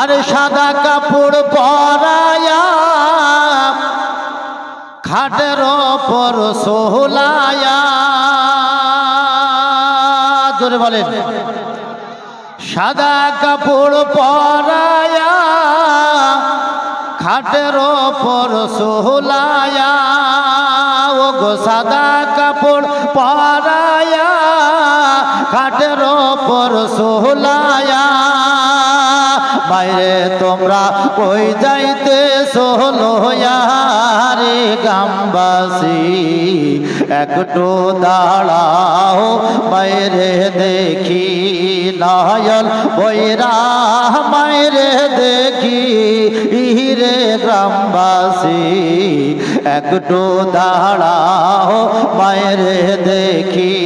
আর সাদা কাপড় পরায়া খাটের ওপর সোহলায়া। জোরে বলেন। সাদা কাপড় পরায়া খাটের ওপর সোহলায়া। ও গো সাদা কাপড় পরায়া খাটের ওপর সোহলায়া। বাইরে তোমরা কই যাইতে সোহলোয়ারে গামবাসী একটু দাঁড়াও, বাইরে দেখি নয়ন বৈরা মায়েরে দেখি ইরে গ্রামবাসী। একটু দাঁড়াও মায়েরে দেখি।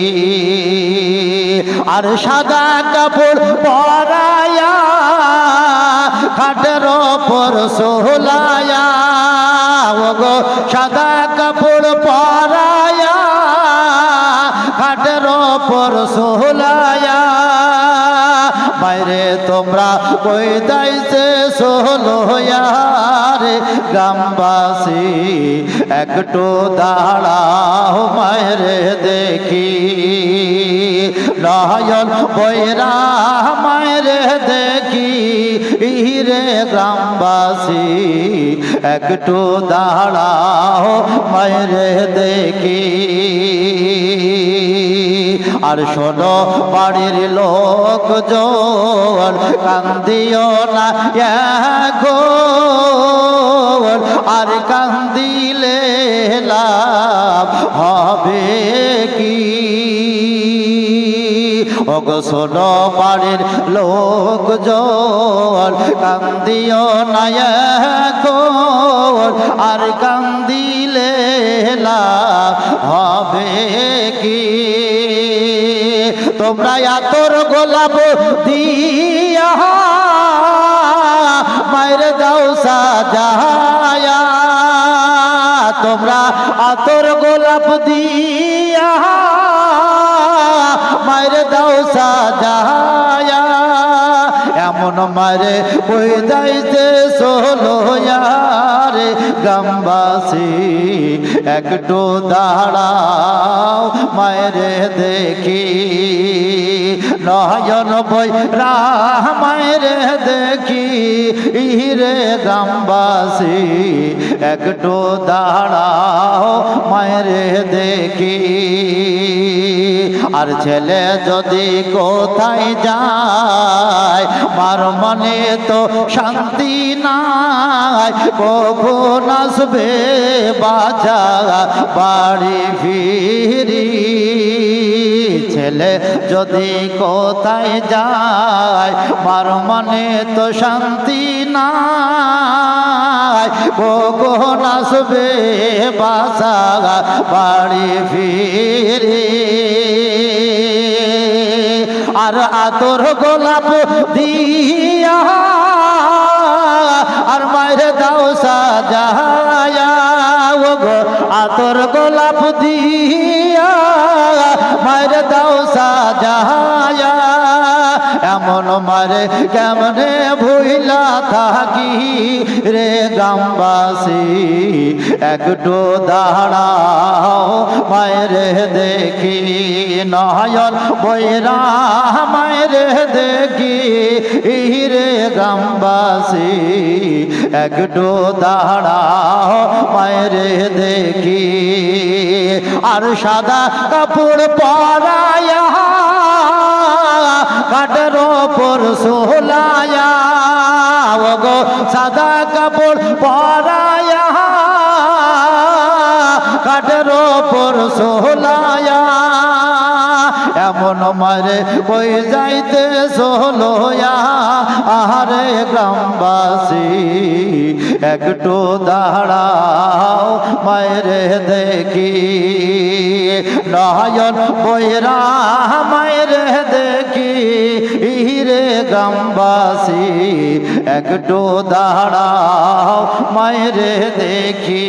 আর সাদা কাপড় পরায়া খাটের ওপর সোহলায়া ও সাদা কাপড় পরায়া খাটের ওপর সোহলায়া, বাইরে তোমরা কই দাইছে সোহলোয়ারে গ্রামবাসী, একটু দাঁড়াও মায়েরে দেখি, নয়ন বৈরা গ্রামবাসী, একটু দাঁড়াও, মায়েরে দেখি। আর শোনো, বাড়ির লোক জোর কান্দিও না আর কান্দিলে লাভ হবে অগ শোনো বাড়ির লোক জন কান্দিও না গো আর কান্দিলে লাভ হবে কি? তোমরা আতর গোলাপ দিয়া মায়ের দাও সাজায়া। তোমরা আতর গোলাপ দিয়া মায়ের দাও সাজায়া, এমন মারে বই যাইতে সোলোয়ারে গ্রামবাসী, একটু দাঁড়াও মায়েরে দেখি। নয়ন বই মায়েরে দেখি ইরে গ্রামবাসী, একটু দাঁড়াও মায়েরে দেখি। আর ছেলে যদি কোথায় যায়, মার মনে তো শান্তি নাই। কখন আসবে বাজা বাড়ি ফিরি? ছেলে যদি কোথায় যায়, মার মনে তো শান্তি নাই। কখন আসবে বাসা বাড়ি ফিরি? আর আতর গোলাপ দিয়া। আর মায়ের দাও সাজায়া গো আতর গোলাপ দিয়া। মায়ের দাও সাজায়া এমন মারে, কেমনে ভুইলা থাকি রে গ্রামবাসী? একটু দাঁড়াও, মায়ের দেখি, নয়ন বৈরা মায়ের দেখি রে গ্রামবাসী। একটু দাঁড়াও, মায়ের দেখি, আর সাদা কাপড় পরায়া কাঠের ওপর সোহলায়া ও গো সাদা কাপড় পরায়া। কাঠের ওপর সোহলায়া, এমন মারে কই যাইতে সোহলোয়া। আহারে গ্রামবাসী, একটু দাঁড়াও মায়েরে দেখি। নয়ন বৈরা মায়েরে দেখি। গ্রামবাসী একটু দাঁড়াও মায়ের দেখি।